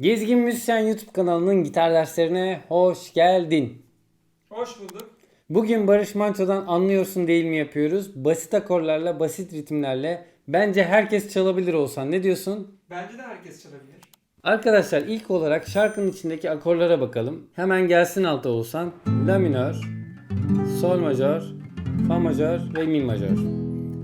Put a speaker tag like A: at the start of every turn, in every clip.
A: Gezgin Müzisyen YouTube kanalının gitar derslerine hoş geldin.
B: Hoş bulduk.
A: Bugün Barış Manço'dan anlıyorsun değil mi yapıyoruz. Basit akorlarla, basit ritimlerle bence herkes çalabilir olsan. Ne diyorsun?
B: Bence de herkes çalabilir.
A: Arkadaşlar ilk olarak şarkının içindeki akorlara bakalım. Hemen gelsin alta olsan. La minör, sol majör, fa majör ve mi majör.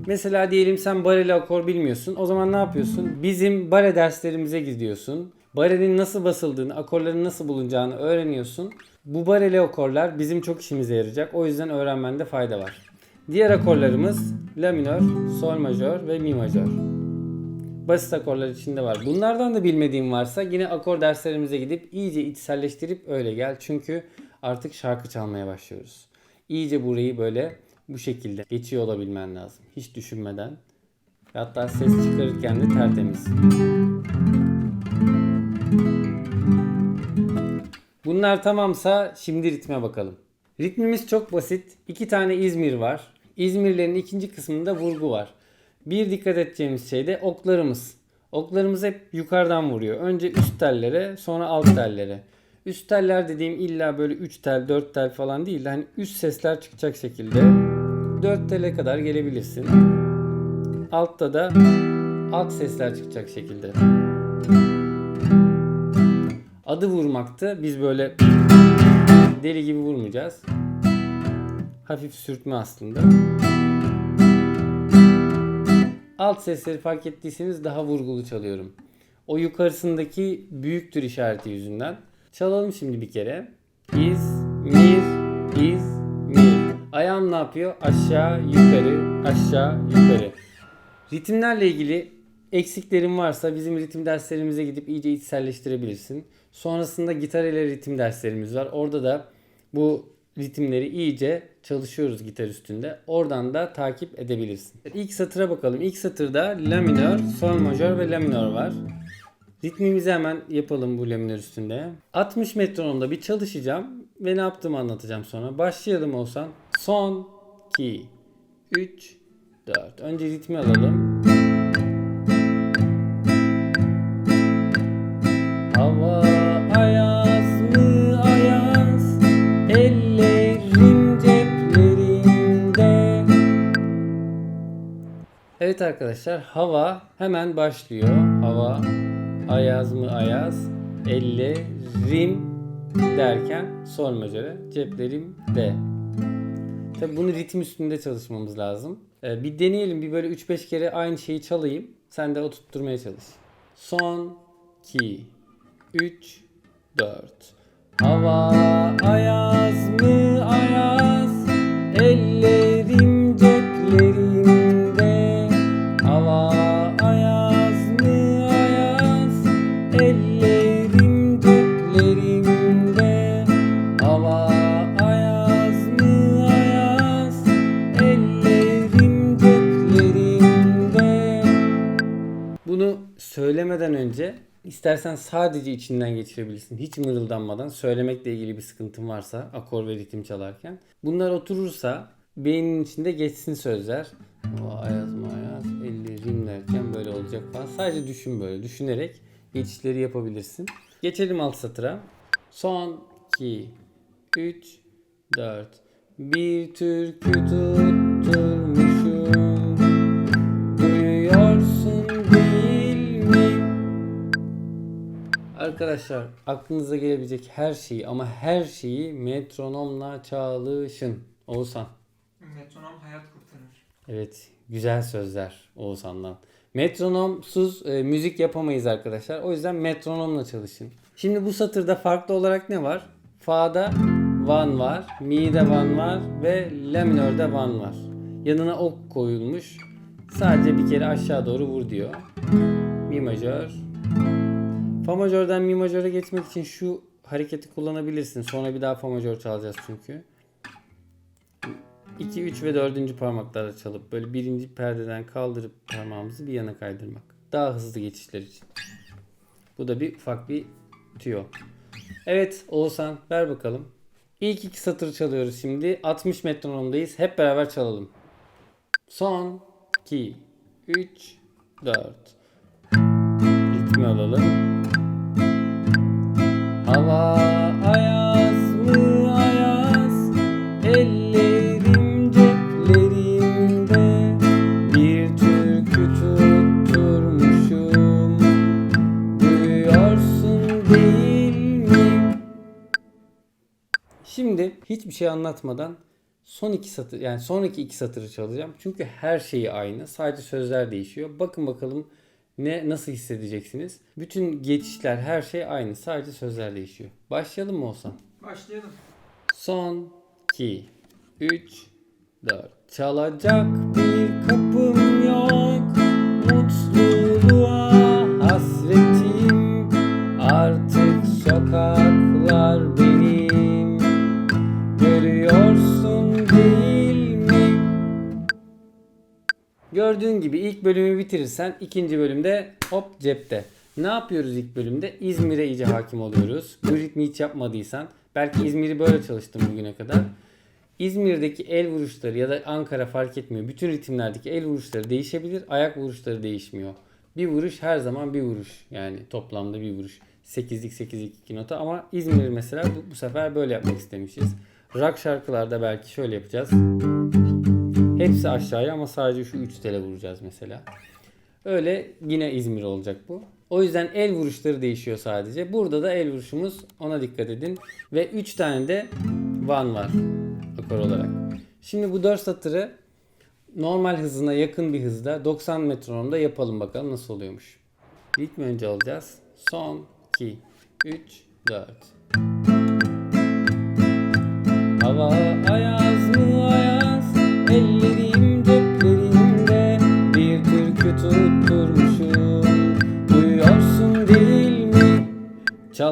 A: Mesela diyelim sen bareli akor bilmiyorsun. O zaman ne yapıyorsun? Bizim bare derslerimize gidiyorsun. Barenin nasıl basıldığını, akorların nasıl bulunacağını öğreniyorsun. Bu bareli akorlar bizim çok işimize yarayacak. O yüzden öğrenmende fayda var. Diğer akorlarımız la minör, sol majör ve mi majör. Basit akorlar içinde var. Bunlardan da bilmediğin varsa yine akor derslerimize gidip iyice içselleştirip öyle gel. Çünkü artık şarkı çalmaya başlıyoruz. İyice burayı böyle bu şekilde geçiyor olabilmen lazım. Hiç düşünmeden. Hatta ses çıkarırken de tertemiz. Bunlar tamamsa şimdi ritme bakalım. Ritmimiz çok basit. İki tane İzmir var. İzmirlerin ikinci kısmında vurgu var. Bir dikkat edeceğimiz şey de oklarımız. Oklarımız hep yukarıdan vuruyor. Önce üst tellere sonra alt tellere. Üst teller dediğim illa böyle 3 tel 4 tel falan değil de hani üst sesler çıkacak şekilde 4 tele kadar gelebilirsin. Altta da alt sesler çıkacak şekilde. Adı vurmaktı. Biz böyle deli gibi vurmayacağız. Hafif sürtme aslında. Alt sesleri fark ettiyseniz daha vurgulu çalıyorum. O yukarısındaki büyüktür işareti yüzünden. Çalalım şimdi bir kere. İz, mir, iz, mir. Ayağım ne yapıyor? Aşağı, yukarı, aşağı, yukarı. Ritimlerle ilgili eksiklerin varsa bizim ritim derslerimize gidip iyice içselleştirebilirsin. Sonrasında gitar ile ritim derslerimiz var. Orada da bu ritimleri iyice çalışıyoruz gitar üstünde. Oradan da takip edebilirsin. İlk satıra bakalım. İlk satırda la minör, sol majör ve la minör var. Ritmimizi hemen yapalım bu la minör üstünde. 60 metronomda bir çalışacağım ve ne yaptığımı anlatacağım sonra. Başlayalım olsan. Son, 2, 3, 4. Önce ritmi alalım. Evet arkadaşlar hava hemen başlıyor. Hava ayaz mı ayaz ellerim derken sol majöre ceplerimde. Tabi bunu ritim üstünde çalışmamız lazım. Ee, bir deneyelim bir böyle 3-5 kere aynı şeyi çalayım. Sen de oturtturmaya çalış. Son 2 3 4 Hava ayaz bunu söylemeden önce istersen sadece içinden geçirebilirsin. Hiç mırıldanmadan söylemekle ilgili bir sıkıntın varsa akor ve ritim çalarken. Bunlar oturursa beynin içinde geçsin sözler. O ayaz mı ayaz ellerim derken böyle olacak falan. Sadece düşün böyle. Düşünerek geçişleri yapabilirsin. Geçelim alt satıra. Son 2 3 4 Bir türkü tutturmuşum Arkadaşlar aklınıza gelebilecek her şeyi ama her şeyi metronomla çalışın. Oğuzhan.
B: Metronom hayat kurtarır.
A: Evet güzel sözler Oğuzhan'dan. Metronomsuz e, müzik yapamayız arkadaşlar. O yüzden metronomla çalışın. Şimdi bu satırda farklı olarak ne var? Fa'da van var, mi'de van var ve la minörde van var. Yanına ok koyulmuş. Sadece bir kere aşağı doğru vur diyor. Mi majör. Fa majörden mi majöre geçmek için şu hareketi kullanabilirsin. Sonra bir daha fa majör çalacağız çünkü. 2, 3 ve 4. parmaklarla çalıp böyle birinci perdeden kaldırıp parmağımızı bir yana kaydırmak. Daha hızlı geçişler için. Bu da bir ufak bir tüyo. Evet Oğuzhan ver bakalım. İlk iki satır çalıyoruz şimdi. 60 metronomdayız. Hep beraber çalalım. Son 2, 3, 4. Ritmi alalım. Hava ayaz mı ayaz Ellerim ceplerimde Bir türkü tutturmuşum Duyuyorsun değil mi? Şimdi hiçbir şey anlatmadan son iki satır yani sonraki iki satırı çalacağım. Çünkü her şeyi aynı. Sadece sözler değişiyor. Bakın bakalım ne nasıl hissedeceksiniz. Bütün geçişler her şey aynı. Sadece sözler değişiyor. Başlayalım mı olsan?
B: Başlayalım.
A: Son 2 3 4 Çalacak bir kapım yok ilk bölümü bitirirsen ikinci bölümde hop cepte. Ne yapıyoruz ilk bölümde? İzmir'e iyice hakim oluyoruz. Bu ritmi hiç yapmadıysan belki İzmir'i böyle çalıştım bugüne kadar. İzmir'deki el vuruşları ya da Ankara fark etmiyor. Bütün ritimlerdeki el vuruşları değişebilir. Ayak vuruşları değişmiyor. Bir vuruş her zaman bir vuruş. Yani toplamda bir vuruş. 8'lik 8'lik 2 nota ama İzmir mesela bu, bu sefer böyle yapmak istemişiz. Rock şarkılarda belki şöyle yapacağız. Hepsi aşağıya ama sadece şu 3 tele vuracağız mesela. Öyle yine İzmir olacak bu. O yüzden el vuruşları değişiyor sadece. Burada da el vuruşumuz ona dikkat edin. Ve 3 tane de van var akor olarak. Şimdi bu 4 satırı normal hızına yakın bir hızda 90 metronomda yapalım bakalım nasıl oluyormuş. Ritmi önce alacağız. Son 2 3 4 Hava ayaz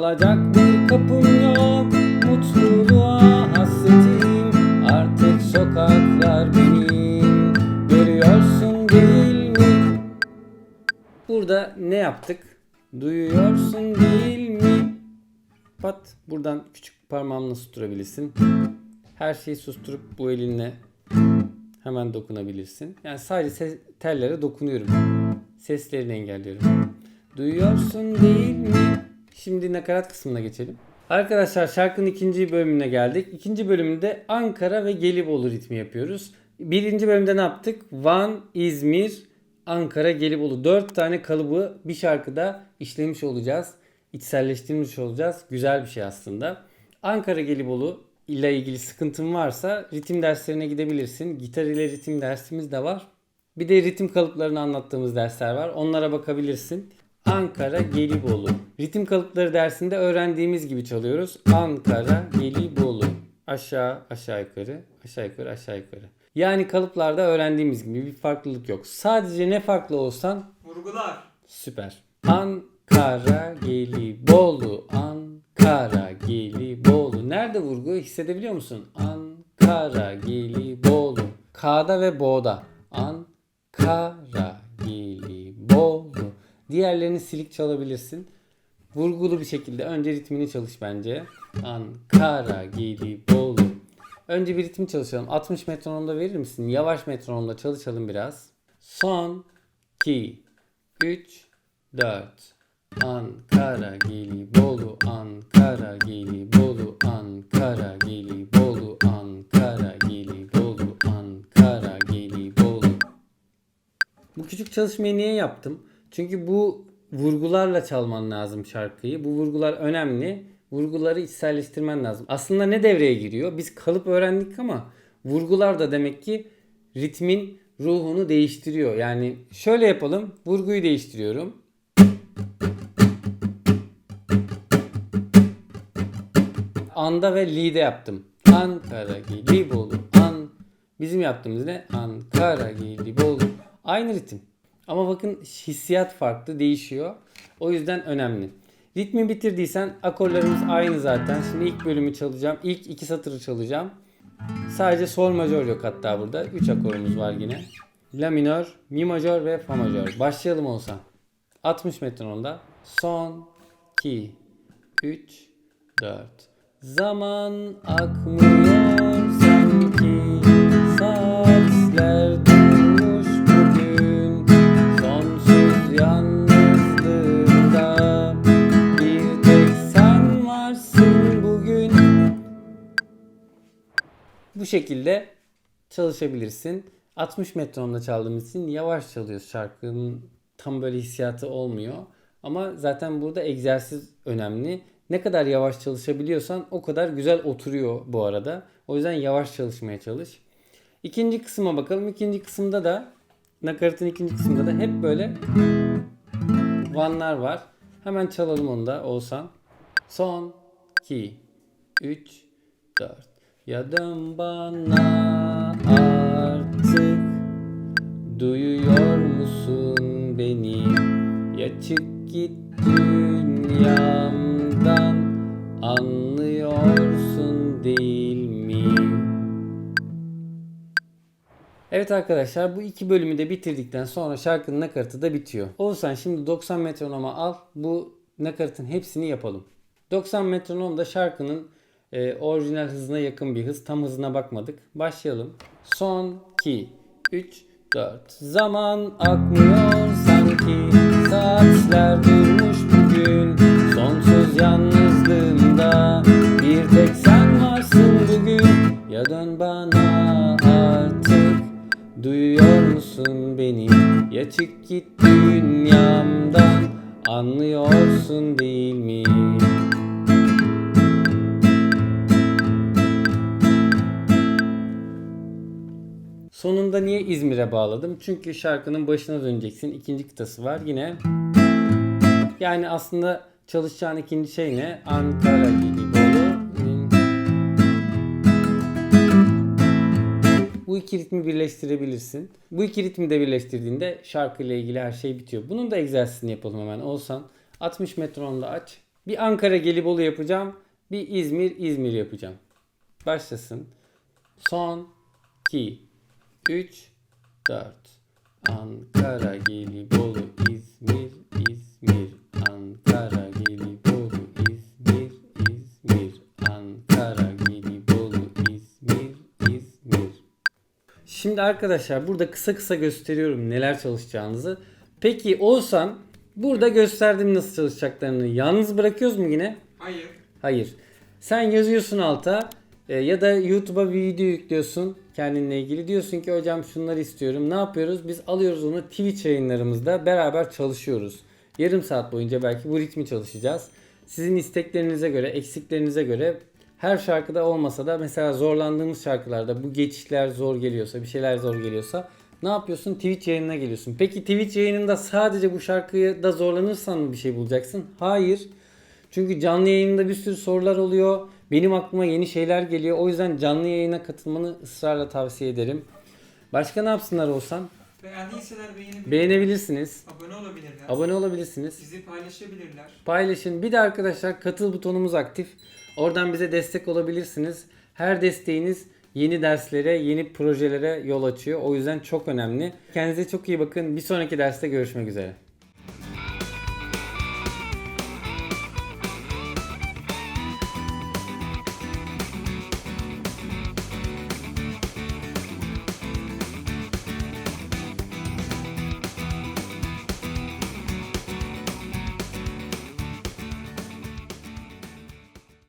A: Çalacak bir kapım yok Mutluluğa hasretim Artık sokaklar benim Görüyorsun değil mi Burada ne yaptık? Duyuyorsun değil mi? Pat buradan küçük parmağımla susturabilirsin. Her şeyi susturup bu elinle hemen dokunabilirsin. Yani sadece ses- tellere dokunuyorum. Seslerini engelliyorum. Duyuyorsun değil mi? Şimdi nakarat kısmına geçelim. Arkadaşlar şarkının ikinci bölümüne geldik. İkinci bölümde Ankara ve Gelibolu ritmi yapıyoruz. Birinci bölümde ne yaptık? Van, İzmir, Ankara, Gelibolu. Dört tane kalıbı bir şarkıda işlemiş olacağız. İçselleştirmiş olacağız. Güzel bir şey aslında. Ankara, Gelibolu ile ilgili sıkıntın varsa ritim derslerine gidebilirsin. Gitar ile ritim dersimiz de var. Bir de ritim kalıplarını anlattığımız dersler var. Onlara bakabilirsin. Ankara, Gelibolu. Ritim kalıpları dersinde öğrendiğimiz gibi çalıyoruz. Ankara, Gelibolu. Aşağı, aşağı yukarı, aşağı yukarı, aşağı yukarı. Yani kalıplarda öğrendiğimiz gibi bir farklılık yok. Sadece ne farklı olsan
B: Vurgular.
A: Süper. Ankara, Gelibolu, Ankara, Gelibolu. Nerede vurgu hissedebiliyor musun? Ankara, Gelibolu. K'da ve Bo'da. Ankara. Diğerlerini silik çalabilirsin. Vurgulu bir şekilde önce ritmini çalış bence. Ankara, Gelibolu. Önce bir ritim çalışalım. 60 metronomda verir misin? Yavaş metronomda çalışalım biraz. Son 2 3 4 Ankara Gelibolu Ankara Gelibolu Ankara Gelibolu Ankara Gelibolu Ankara Gelibolu Bu küçük çalışmayı niye yaptım? Çünkü bu vurgularla çalman lazım şarkıyı. Bu vurgular önemli. Vurguları içselleştirmen lazım. Aslında ne devreye giriyor? Biz kalıp öğrendik ama vurgular da demek ki ritmin ruhunu değiştiriyor. Yani şöyle yapalım. Vurguyu değiştiriyorum. Anda ve li'de yaptım. Ankara Gelibolu an. Bizim yaptığımız ne? Ankara Gelibolu. Aynı ritim. Ama bakın hissiyat farklı değişiyor. O yüzden önemli. Ritmi bitirdiysen akorlarımız aynı zaten. Şimdi ilk bölümü çalacağım. İlk iki satırı çalacağım. Sadece sol majör yok hatta burada. 3 akorumuz var yine. La minör, mi majör ve fa majör. Başlayalım olsan. 60 metronomda. Son 2 3 4 Zaman akmıyor şekilde çalışabilirsin. 60 metronomda çaldığımız için yavaş çalıyoruz şarkının tam böyle hissiyatı olmuyor. Ama zaten burada egzersiz önemli. Ne kadar yavaş çalışabiliyorsan o kadar güzel oturuyor bu arada. O yüzden yavaş çalışmaya çalış. İkinci kısma bakalım. İkinci kısımda da nakaratın ikinci kısmında da hep böyle vanlar var. Hemen çalalım onu da Oğuzhan. Son 2 3 4 Ya dön bana artık Duyuyor musun beni? Ya çık git dünyamdan Anlıyorsun değil mi? Evet arkadaşlar bu iki bölümü de bitirdikten sonra şarkının nakaratı da bitiyor. Oğuzhan şimdi 90 metronoma al. Bu nakaratın hepsini yapalım. 90 metronom da şarkının e, orijinal hızına yakın bir hız. Tam hızına bakmadık. Başlayalım. Son 2, 3, 4. Zaman akmıyor sanki. Saatler durmuş bugün. Sonsuz yalnızlığımda. Bir tek sen varsın bugün. Ya dön bana artık. Duyuyor musun beni? Ya çık git Sonunda niye İzmir'e bağladım? Çünkü şarkının başına döneceksin. İkinci kıtası var. Yine yani aslında çalışacağın ikinci şey ne? Ankara gibi Bolu. Bu iki ritmi birleştirebilirsin. Bu iki ritmi de birleştirdiğinde şarkıyla ilgili her şey bitiyor. Bunun da egzersizini yapalım hemen. Olsan 60 metronomda aç. Bir Ankara Gelibolu yapacağım. Bir İzmir İzmir yapacağım. Başlasın. Son 2 3 4 Ankara Gelibolu İzmir İzmir Ankara Gelibolu İzmir İzmir Ankara Gelibolu İzmir İzmir Şimdi arkadaşlar burada kısa kısa gösteriyorum neler çalışacağınızı. Peki Oğuzhan burada gösterdim nasıl çalışacaklarını. Yalnız bırakıyoruz mu yine?
B: Hayır.
A: Hayır. Sen yazıyorsun alta e, ya da YouTube'a video yüklüyorsun kendinle ilgili. Diyorsun ki hocam şunları istiyorum. Ne yapıyoruz? Biz alıyoruz onu Twitch yayınlarımızda beraber çalışıyoruz. Yarım saat boyunca belki bu ritmi çalışacağız. Sizin isteklerinize göre, eksiklerinize göre her şarkıda olmasa da mesela zorlandığımız şarkılarda bu geçişler zor geliyorsa, bir şeyler zor geliyorsa ne yapıyorsun? Twitch yayınına geliyorsun. Peki Twitch yayınında sadece bu şarkıyı da zorlanırsan mı bir şey bulacaksın? Hayır. Çünkü canlı yayında bir sürü sorular oluyor. Benim aklıma yeni şeyler geliyor. O yüzden canlı yayına katılmanı ısrarla tavsiye ederim. Başka ne yapsınlar olsan?
B: Beğendiyseler beğenebilir.
A: Beğenebilirsiniz.
B: abone olabilirler.
A: Abone olabilirsiniz.
B: Bizi paylaşabilirler.
A: Paylaşın. Bir de arkadaşlar katıl butonumuz aktif. Oradan bize destek olabilirsiniz. Her desteğiniz yeni derslere, yeni projelere yol açıyor. O yüzden çok önemli. Kendinize çok iyi bakın. Bir sonraki derste görüşmek üzere.